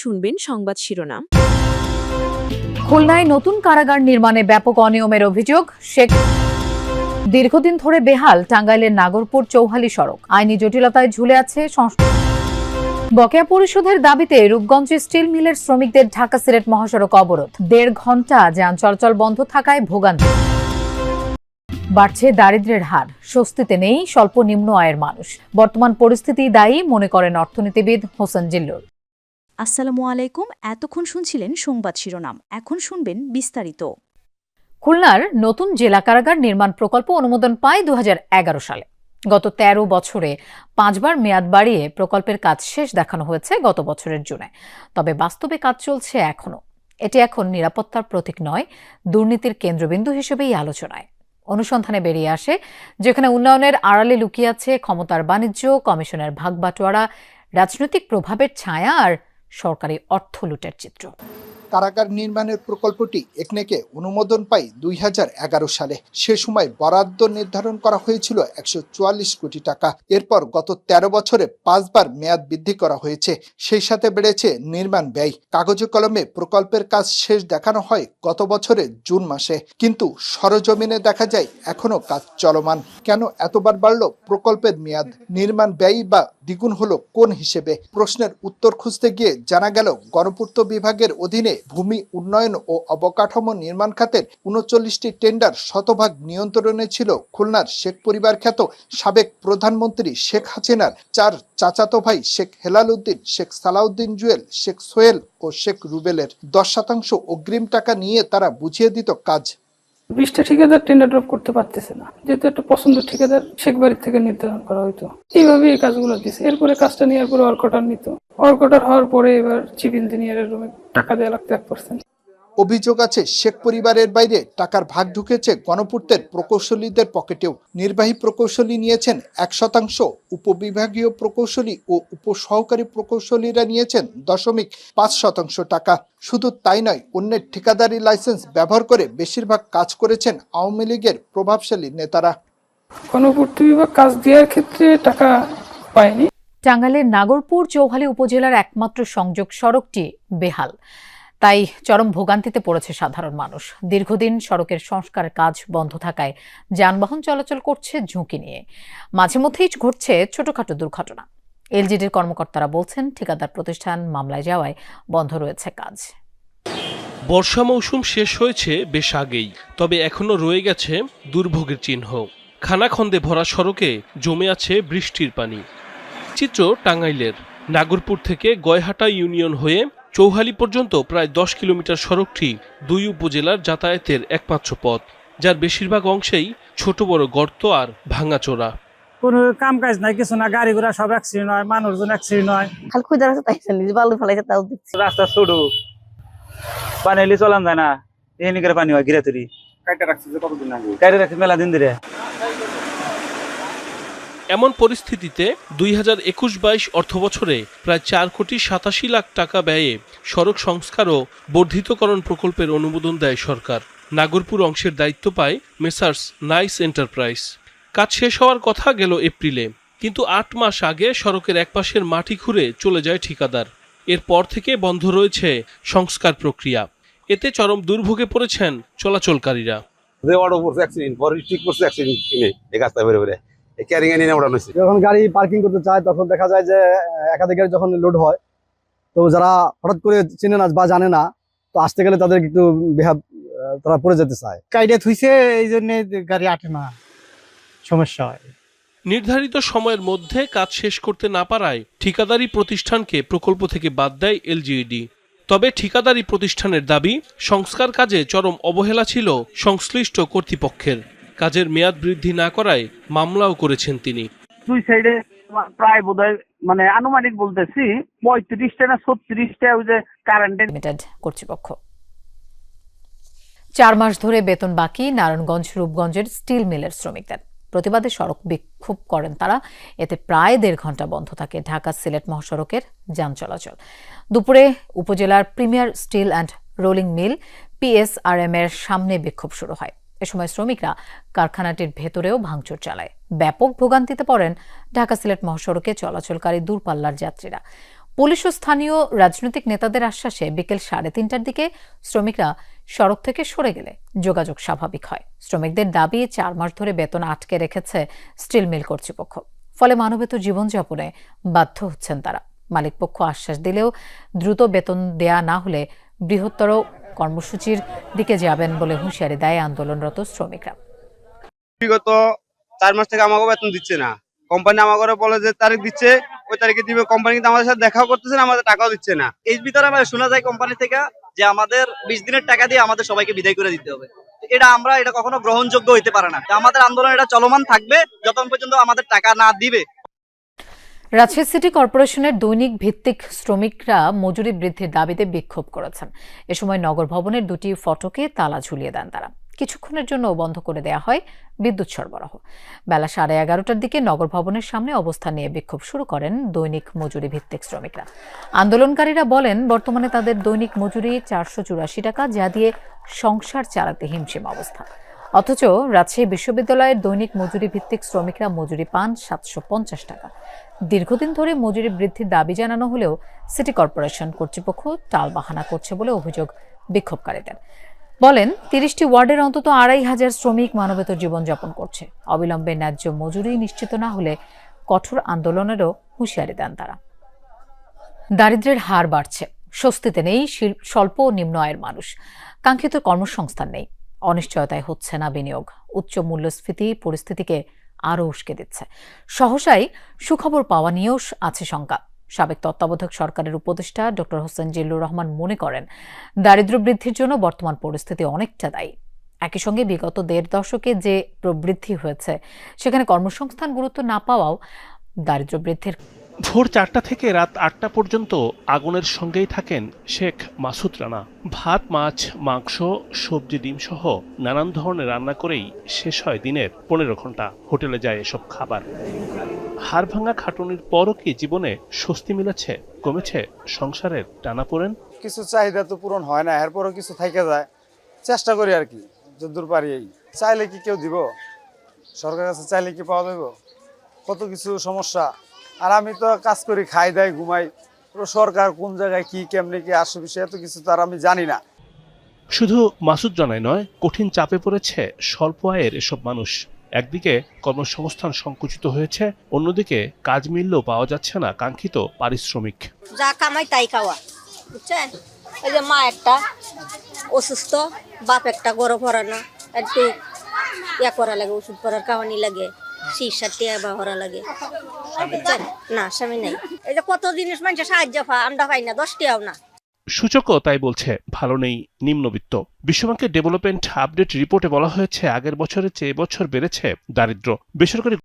শুনবেন সংবাদ শিরোনাম। খুলনায় নতুন কারাগার নির্মাণে ব্যাপক অনিয়মের অভিযোগ, শেখ দীর্ঘদিন ধরে বেহাল টাঙ্গাইলের নাগরপুর চৌহালি সড়ক। আইনি জটিলতায় ঝুলে আছে বকেয়া পরিশোধের দাবিতে রূপগঞ্জে স্টিল মিলের শ্রমিকদের ঢাকা সিলেট মহাসড়ক অবরোধ। দেড় ঘণ্টা যান চলাচল বন্ধ থাকায় ভোগান্তি। বাড়ছে দারিদ্র্যের হার, স্বস্তিতে নেই স্বল্প নিম্ন আয়ের মানুষ। বর্তমান পরিস্থিতি দায়ী মনে করেন অর্থনীতিবিদ হোসেন জিল্লুর। আসসালামু আলাইকুম। এতক্ষণ শুনছিলেন সংবাদ শিরোনাম। এখন শুনবেন বিস্তারিত। খুলনার নতুন জেলা কারাগার নির্মাণ প্রকল্প অনুমোদন পায় দু হাজার এগারো সালে। গত ১৩ বছরে পাঁচবার মেয়াদ বাড়িয়ে প্রকল্পের কাজ শেষ দেখানো হয়েছে গত বছরের জুনে। তবে বাস্তবে কাজ চলছে এখনও। এটি এখন নিরাপত্তার প্রতীক নয়, দুর্নীতির কেন্দ্রবিন্দু হিসেবেই আলোচনায়। অনুসন্ধানে বেরিয়ে আসে, যেখানে উন্নয়নের আড়ালে লুকিয়ে আছে ক্ষমতার বাণিজ্য, কমিশনের ভাগবাটোয়ারা রাজনৈতিক প্রভাবের ছায়া আর সরকারি অর্থ লুটের চিত্র। কারাগার নির্মাণের প্রকল্পটি একনেকে অনুমোদন পায় দুই হাজার এগারো সালে। সে সময় বরাদ্দ নির্ধারণ করা হয়েছিল একশো চুয়াল্লিশ কোটি টাকা। এরপর গত ১৩ বছরে পাঁচবার মেয়াদ বৃদ্ধি করা হয়েছে। সেই সাথে বেড়েছে নির্মাণ ব্যয়। কাগজে কলমে প্রকল্পের কাজ শেষ দেখানো হয় গত বছরের জুন মাসে। কিন্তু সরজমিনে দেখা যায় এখনও কাজ চলমান। কেন এতবার বাড়ল প্রকল্পের মেয়াদ? নির্মাণ ব্যয় বা দ্বিগুণ হলো কোন হিসেবে? প্রশ্নের উত্তর খুঁজতে গিয়ে জানা গেল গণপূর্ত বিভাগের অধীনে ভূমি উন্নয়ন ও অবকাঠামো নির্মাণ খাতের উনচল্লিশটি টেন্ডার শতভাগ নিয়ন্ত্রণে ছিল। খুলনার শেখ পরিবার খ্যাত সাবেক প্রধানমন্ত্রী শেখ হাসিনার চার চাচাতো ভাই শেখ হেলাল উদ্দিন শেখ সালাউদ্দিন জুয়েল, শেখ সোহেল ও শেখ রুবেলের। দশ শতাংশ অগ্রিম টাকা নিয়ে তারা বুঝিয়ে দিত কাজ। বিশটা ঠিকাদার টেন্ডার ড্রপ করতে পারতেছে না। যেহেতু একটা পছন্দ ঠিকাদার, শেখ বাড়ির থেকে নির্ধারণ করা হইতো। এইভাবে এই কাজগুলো দিছে। এরপরে কাজটা নেওয়ার পরে অর্কটার নিত। অর্কটার হওয়ার পরে এবার চিফ ইঞ্জিনিয়ারের রুমে টাকা দেওয়া লাগতো এক পার্সেন্ট অভিযোগ আছে শেখ পরিবারের বাইরে টাকার ভাগ ঢুকেছে গণপূর্তের প্রকৌশলীদের পকেটেও। নির্বাহী প্রকৌশলী নিয়েছেন এক শতাংশ উপবিভাগীয় প্রকৌশলী ও উপসহকারী প্রকৌশলীরা নিয়েছেন দশমিক পাঁচ শতাংশ টাকা। শুধু তাই নয় অন্যের ঠিকাদারি লাইসেন্স ব্যবহার করে বেশিরভাগ কাজ করেছেন আওয়ামী লীগের প্রভাবশালী নেতারা। গণপূর্ত বিভাগ কাজ দেওয়ার ক্ষেত্রে টাকা পায়নি। টাঙ্গাইলের নাগরপুর চৌহালি উপজেলার একমাত্র সংযোগ সড়কটি বেহাল। তাই চরম ভোগান্তিতে পড়েছে সাধারণ মানুষ। দীর্ঘদিন সড়কের সংস্কারের কাজ বন্ধ থাকায় যানবাহন চলাচল করছে ঝুঁকি নিয়ে। মাঝে মধ্যেই ঘটছে ছোটখাটো দুর্ঘটনা। এলজিডির কর্মকর্তারা বলছেন, ঠিকাদার প্রতিষ্ঠান মামলায় যাওয়ায় বন্ধ রয়েছে কাজ। বর্ষা মৌসুম শেষ হয়েছে বেশ আগেই, তবে এখনও রয়ে গেছে দুর্ভোগের চিহ্ন। খানাখন্দে ভরা সড়কে জমে আছে বৃষ্টির পানি। চিত্র টাঙ্গাইলের। নাগরপুর থেকে গয়হাটা ইউনিয়ন হয়ে চৌহালি পর্যন্ত প্রায় দশ কিলোমিটার সড়কটি দুই উপজেলার যাতায়াতের একমাত্র পথ যার বেশিরভাগ অংশেই ছোট বড় গর্ত আর ভাঙাচোরা। কোনো কাম কাজ নাই কিছু না গাড়ি ঘোড়া সব অ্যাক্সিডেন্ট হয় মানুষজন অ্যাক্সিডেন্ট হয়। খালি খুঁজে রাখছে তাই নিজে বালু ফেলাইছে তাও দেখছি রাস্তা ছোট পানি এলে চলান যায় না। এমনি করে পানি হয় গিরে তুরি কাইটে রাখছি কতদিন আগে? কাইটে রাখছি মেলা দিন ধরে। এমন পরিস্থিতিতে দুই হাজার একুশ বাইশ অর্থবছরে প্রায় চার কোটি সাতাশি লাখ টাকা ব্যয়ে সড়ক সংস্কার ও বর্ধিতকরণ প্রকল্পের অনুমোদন দেয় সরকার। নাগরপুর অংশের দায়িত্ব পায় মেসার্স নাইস এন্টারপ্রাইজ। কাজ শেষ হওয়ার কথা গেল এপ্রিলে, কিন্তু আট মাস আগে সড়কের একপাশের মাটি খুঁড়ে চলে যায় ঠিকাদার। এরপর থেকে বন্ধ রয়েছে সংস্কার প্রক্রিয়া। এতে চরম দুর্ভোগে পড়েছেন চলাচলকারীরা। অ্যাক্সিডেন্ট পরে ঠিক করছে অ্যাক্সিডেন্ট কিনে এই গাছটা বেরো বেরো এই ক্যারিং এনে হয়েছে। যখন গাড়ি পার্কিং করতে চায় তখন দেখা যায় যে একাধিক গাড়ি যখন লোড হয় তো যারা হঠাৎ করে চেনে না বা জানে না তো আসতে গেলে তাদের একটু বেহাব তারা পড়ে যেতে চায়। কাইটে থুইছে এই জন্য গাড়ি আটে না। সমস্যা হয়। নির্ধারিত সময়ের মধ্যে কাজ শেষ করতে না পারায় ঠিকাদারি প্রতিষ্ঠানকে প্রকল্প থেকে বাদ দেয় এলজিইডি। তবে ঠিকাদারি প্রতিষ্ঠানের দাবি সংস্কার কাজে চরম অবহেলা ছিল সংশ্লিষ্ট কর্তৃপক্ষের। কাজের মেয়াদ বৃদ্ধি না করায় মামলাও করেছেন তিনি। দুই সাইডে প্রায় বোধহয় মানে আনুমানিক বলতেছি পঁয়ত্রিশটা না ছত্রিশটা ওই যে লিমিটেড কর্তৃপক্ষ। চার মাস ধরে বেতন বাকি নারায়ণগঞ্জ রূপগঞ্জের স্টিল মিলের শ্রমিকদের। প্রতিবাদে সড়ক বিক্ষোভ করেন তারা। এতে প্রায় দেড় ঘণ্টা বন্ধ থাকে ঢাকা সিলেট মহাসড়কের যান চলাচল। দুপুরে উপজেলার premier steel and rolling mill PSRM এর সামনে বিক্ষোভ শুরু হয়। এ সময় শ্রমিকরা কারখানাটির ভেতরেও ভাঙচুর চালায়। ব্যাপক ভোগান্তিতে পড়েন ঢাকা সিলেট মহাসড়কে চলাচলকারী দূরপাল্লার যাত্রীরা। পুলিশ ও স্থানীয় রাজনৈতিক নেতাদের আশ্বাসে বিকেল সাড়ে তিনটার দিকে শ্রমিকরা সড়ক থেকে সরে গেলে যোগাযোগ স্বাভাবিক হয়। শ্রমিকদের দাবি, চার মাস ধরে বেতন আটকে রেখেছে স্টিল মিল কর্তৃপক্ষ। ফলে মানবেত জীবনযাপনে বাধ্য হচ্ছেন তারা। মালিকপক্ষ আশ্বাস দিলেও দ্রুত বেতন দেয়া না হলে বৃহত্তর কর্মসূচির দিকে যাবেন বলে হুঁশিয়ারি দেয় আন্দোলনরত শ্রমিকরা। বিগত চার মাস থেকে আমাকে বেতন দিচ্ছে না। কোম্পানি আমাকে বলে যে তারিখ দিচ্ছে, ওই তারিখে দিবে। কোম্পানি কিন্তু আমাদের সাথে দেখাও করতেছে না, আমাদের টাকাও দিচ্ছে না। এই ভিতরে আমরা শোনা যায় কোম্পানি থেকে যে আমাদের বিশ দিনের টাকা দিয়ে আমাদের সবাইকে বিদায় করে দিতে হবে। এটা আমরা এটা কখনো গ্রহণযোগ্য হইতে পারে না। আমাদের আন্দোলন এটা চলমান থাকবে, যতক্ষণ পর্যন্ত আমাদের টাকা না দিবে রাজশাহী সিটি কর্পোরেশনের দৈনিক ভিত্তিক শ্রমিকরা মজুরি বৃদ্ধির দাবিতে বিক্ষোভ করেছেন। এ সময় নগর ভবনের দুটি ফটকে তালা ঝুলিয়ে দেন তারা। কিছুক্ষণের জন্য বন্ধ করে দেয়া হয় বিদ্যুৎ সরবরাহ। বেলা সাড়ে এগারোটার দিকে নগর ভবনের সামনে অবস্থান নিয়ে বিক্ষোভ শুরু করেন দৈনিক মজুরি ভিত্তিক শ্রমিকরা। আন্দোলনকারীরা বলেন, বর্তমানে তাদের দৈনিক মজুরি চারশো চুরাশি টাকা, যা দিয়ে সংসার চালাতে হিমশিম অবস্থা। অথচ রাজশাহী বিশ্ববিদ্যালয়ের দৈনিক মজুরি ভিত্তিক শ্রমিকরা মজুরি পান সাতশো পঞ্চাশ টাকা। দীর্ঘদিন ধরে মজুরি বৃদ্ধির দাবি জানানো হলেও সিটি কর্পোরেশন কর্তৃপক্ষ টালবাহানা করছে বলে অভিযোগ বিক্ষোভকারীদের। বলেন, তিরিশটি ওয়ার্ডের অন্তত আড়াই হাজার শ্রমিক মানবেতর জীবনযাপন করছে। অবিলম্বে ন্যায্য মজুরি নিশ্চিত না হলে কঠোর আন্দোলনেরও হুঁশিয়ারি দেন তারা। দারিদ্র্যের হার বাড়ছে। স্বস্তিতে নেই স্বল্প নিম্ন আয়ের মানুষ। কাঙ্ক্ষিত কর্মসংস্থান নেই। অনিশ্চয়তায় হচ্ছে না বিনিয়োগ। উচ্চ মূল্যস্ফীতি পরিস্থিতিকে আরও উস্কে দিচ্ছে। সহসাই সুখবর পাওয়া নিয়েও আছে শঙ্কা। সাবেক তত্ত্বাবধায়ক সরকারের উপদেষ্টা ডক্টর হোসেন জিল্লুর রহমান মনে করেন, দারিদ্র্য বৃদ্ধির জন্য বর্তমান পরিস্থিতি অনেকটা দায়ী। একই সঙ্গে বিগত দেড় দশকে যে প্রবৃদ্ধি হয়েছে, সেখানে কর্মসংস্থান গুরুত্ব না পাওয়াও দারিদ্র্য বৃদ্ধির ভোর চারটা থেকে রাত আটটা পর্যন্ত আগুনের সঙ্গেই থাকেন শেখ মাসুদ রানা। ভাত, মাছ, মাংস, সবজি, ডিম সহ নানান ধরনের রান্না করেই শেষ হয় দিনের পনেরো ঘণ্টা। হোটেলে যায় এসব খাবার। হাড় ভাঙা খাটুনির পরও কি জীবনে স্বস্তি মিলেছে, কমেছে সংসারের টানাপোড়েন কিছু চাহিদা তো পূরণ হয় না, এরপরও কিছু থেকে যায়। চেষ্টা করি আর কি, যদ্দূর পারি এই। চাইলে কি কেউ দিব? সরকারের কাছে চাইলে কি পাওয়া যাবে কত কিছু সমস্যা আর আমি তো কাজ করি খাই দাই ঘুমাই। সরকার কোন জায়গায় কি কেমনি কি আসে বিষয়ে এত কিছু তো আর আমি জানি না। শুধু মাসুদ জানায় নয় কঠিন চাপে পড়েছে স্বল্প আয়ের এসব মানুষ। একদিকে কর্মসংস্থান সংকুচিত হয়েছে অন্যদিকে কাজ মিললেও পাওয়া যাচ্ছে না কাঙ্ক্ষিত পারিশ্রমিক। যা কামাই তাই খাওয়া বুঝছেন? এই যে মা একটা অসুস্থ বাপ একটা গরম ভরানো একটু ইয়া করা লাগে ওষুধ করার কামানি লাগে চিকিৎসা টিয়া বা লাগে। না স্বামী নাই। এই যে কত জিনিস মানুষের সাহায্য পায় আমরা পাই না দশটিয়াও না। সূচকও তাই বলছে ভালো নেই নিম্নবিত্ত। বিশ্বব্যাংকের ডেভেলপমেন্ট আপডেট রিপোর্টে বলা হয়েছে আগের বছরের চেয়ে বছর বেড়েছে দারিদ্র। বেসরকারি